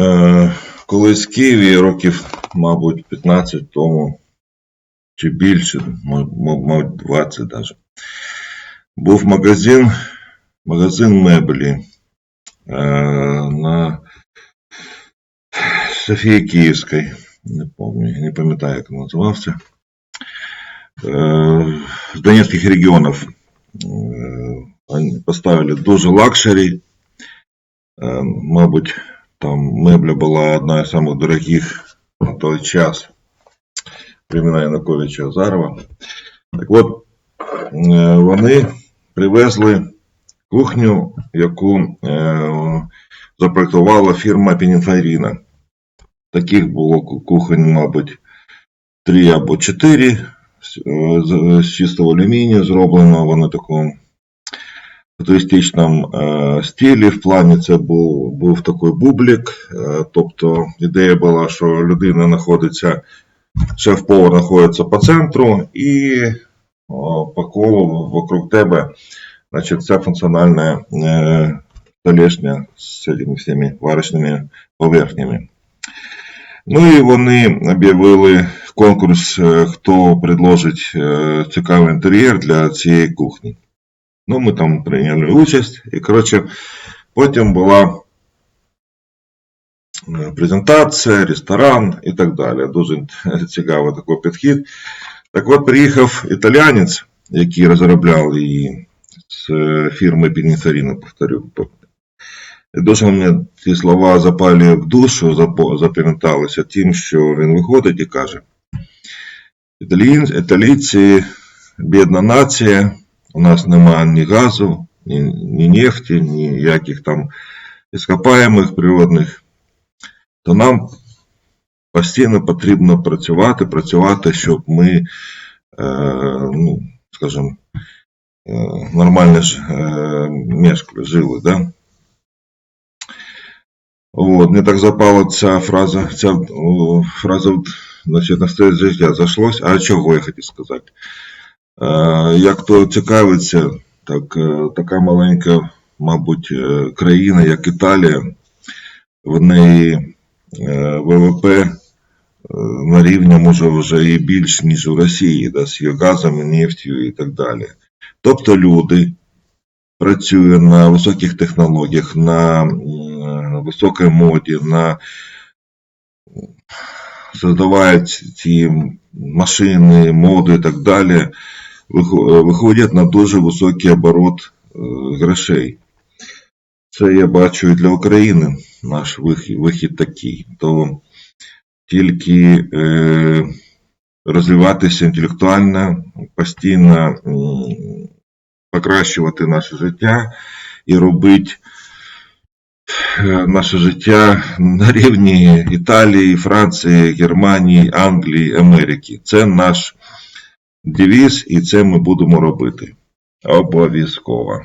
Е, колись в Києві років, мабуть, 15 тому, чи більше, мабуть, 20 навіть, був магазин, магазин меблі е, на Софії Київській. Не пам'ятаю, не пам'ятаю, як він називався. Е, з Донецьких регіонів. Поставили дуже лакшері. Мабуть, там мебля була одна з самих дорогих на той час. Времена Януковича Азарова. Так от, е, вони привезли кухню, яку е, запроектувала фірма Пініфаріна. Таких було ку- кухонь, мабуть, три або чотири з, е, чистого алюмінію зроблено. Вони такому футуристичному е, стилі. В плані це був, був такий бублік. Е, тобто ідея була, що людина знаходиться, шеф-повар знаходиться по центру і по колу вокруг тебе значить, ця функціональна е, столешня з цими всіми варочними поверхнями. Ну і вони об'явили конкурс, е, хто предложить цікавий інтер'єр для цієї кухні. Ну, ми там прийняли участь. І, коротше, потім була е, презентація, ресторан і так далі. Дуже цікавий такий підхід. Так от приїхав італіянець, який розробляв її з фірми Пініцаріна, повторю. І дуже мені ці слова запали в душу, запам'яталися тим, що він виходить і каже: Італійці бідна нація, у нас немає ні газу, ні, ні нефті, ніяких там іскопаємих природних, то нам постійно потрібно працювати, працювати, щоб ми, е, ну, скажімо, е, нормально ж е, мешкали, жили, да? От, мені так запала ця фраза, ця о, фраза, значить, на стоїть життя зашлось. А чого я хотів сказати? Е, як то цікавиться, так, е, така маленька, мабуть, е, країна, як Італія, в неї ВВП на рівні може вже і більш, ніж у Росії, да, з її газом, і нефтю і так далі. Тобто люди працюють на високих технологіях, на високій моді, на создавають ці машини, моду і так далі, виходять на дуже високий оборот е, грошей. Це я бачу і для України наш вихід, такий. То тільки е, розвиватися інтелектуально, постійно покращувати наше життя і робити е, наше життя на рівні Італії, Франції, Германії, Англії, Америки. Це наш девіз, і це ми будемо робити. Обов'язково.